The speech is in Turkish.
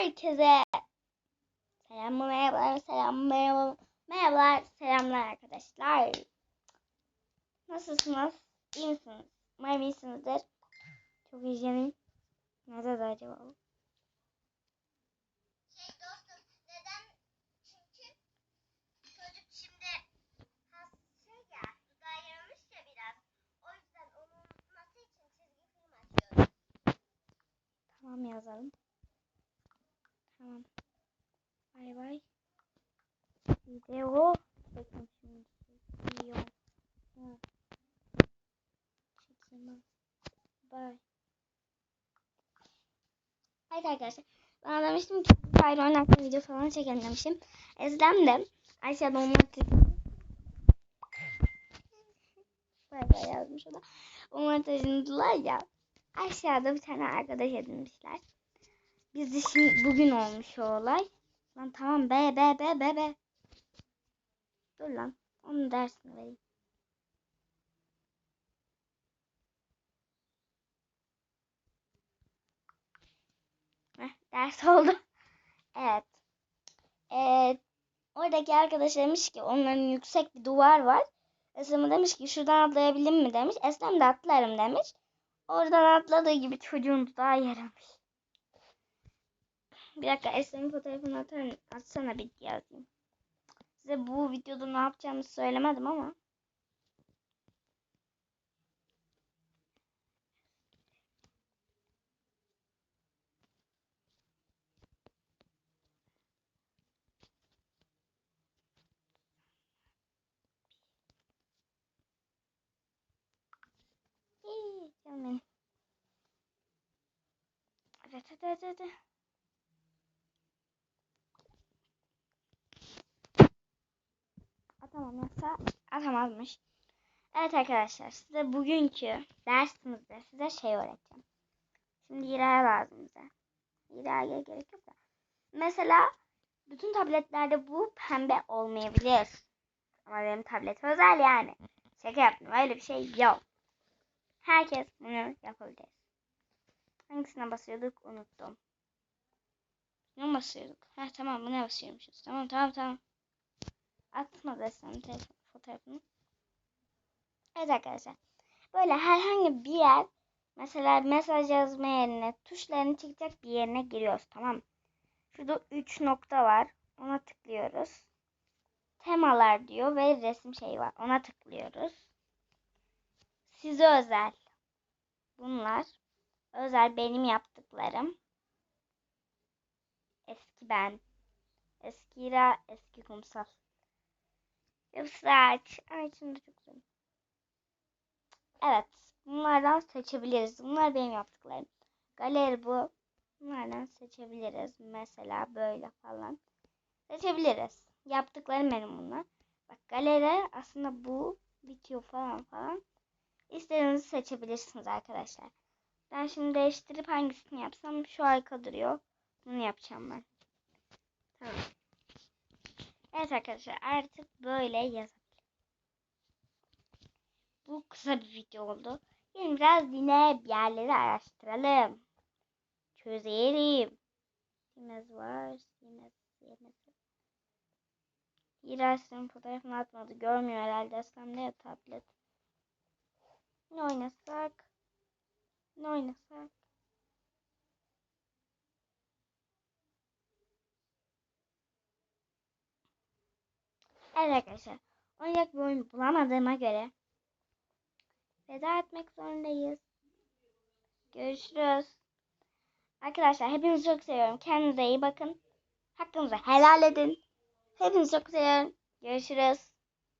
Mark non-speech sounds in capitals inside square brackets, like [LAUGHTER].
herkese selam merhabalar selam merhaba merhabalar selamlar arkadaşlar. Nasılsınız? İyi misiniz? Umarım iyisinizdir. Çok hijyenik. Nerede acaba? bu? Şey dostum neden? Çünkü çocuk şimdi has şey ya dudağı yaramış ya biraz. O yüzden onu unutması için çizgi film açıyoruz. Tamam yazalım. Tamam. Bay bay. Video. Bakın şimdi. Video. Çekeyim. Bay. Evet arkadaşlar. Ben demiştim ki ayrı oynarken video falan çekelim demiştim. Ezlem de aşağıda onları Bay bay yazmış o da. Onları taşındılar ya. Aşağıda bir tane arkadaş edinmişler. Biz de şimdi bugün olmuş o olay. Lan tamam be be be be be. Dur lan. Onun dersini vereyim. Heh, ders [LAUGHS] oldu. Evet. Ee, oradaki arkadaş demiş ki onların yüksek bir duvar var. Eslem demiş ki şuradan atlayabilir mi demiş. Eslem de atlarım demiş. Oradan atladığı gibi çocuğun dudağı yaramış. Bir dakika Eslem'in fotoğrafını atar, atsana bir yazayım. Size bu videoda ne yapacağımı söylemedim ama. Evet, hadi hadi hadi. Atamamazsa atamazmış. Evet arkadaşlar size bugünkü dersimizde size şey öğreteceğim. Şimdi İra'ya lazım bize. İra'ya gerek yok da. Mesela bütün tabletlerde bu pembe olmayabilir. Ama benim tablet özel yani. Şaka yaptım öyle bir şey yok. Herkes bunu yapabilir. Hangisine basıyorduk unuttum. Ne basıyorduk? Ha tamam buna basıyormuşuz. Tamam tamam tamam. Atma desem fotoğrafını. Evet arkadaşlar. Böyle herhangi bir yer mesela mesaj yazma yerine tuşlarını çıkacak bir yerine giriyoruz tamam? Şurada 3 nokta var. Ona tıklıyoruz. Temalar diyor ve resim şeyi var. Ona tıklıyoruz. Size özel. Bunlar özel benim yaptıklarım. Eski ben. Eski İra, eski kumsal. Saç. Ay şimdi çok güzel. Evet. Bunlardan seçebiliriz. Bunlar benim yaptıklarım. Galeri bu. Bunlardan seçebiliriz. Mesela böyle falan. Seçebiliriz. Yaptıklarım benim bunlar. Bak galeri aslında bu bitiyor falan falan. İstediğinizi seçebilirsiniz arkadaşlar. Ben şimdi değiştirip hangisini yapsam şu arka duruyor. Bunu yapacağım ben. Evet arkadaşlar artık böyle yazabilirim. Bu kısa bir video oldu. Şimdi biraz yine bir yerleri araştıralım. Çözelim. Simez var. Simez. Simez. İras'ın fotoğrafını atmadı. Görmüyor herhalde. Aslan ne tablet. Ne oynasak? Ne oynasak? Evet arkadaşlar. Oynayacak bir oyun bulamadığıma göre veda etmek zorundayız. Görüşürüz. Arkadaşlar hepinizi çok seviyorum. Kendinize iyi bakın. Hakkınızı helal edin. Hepinizi çok seviyorum. Görüşürüz.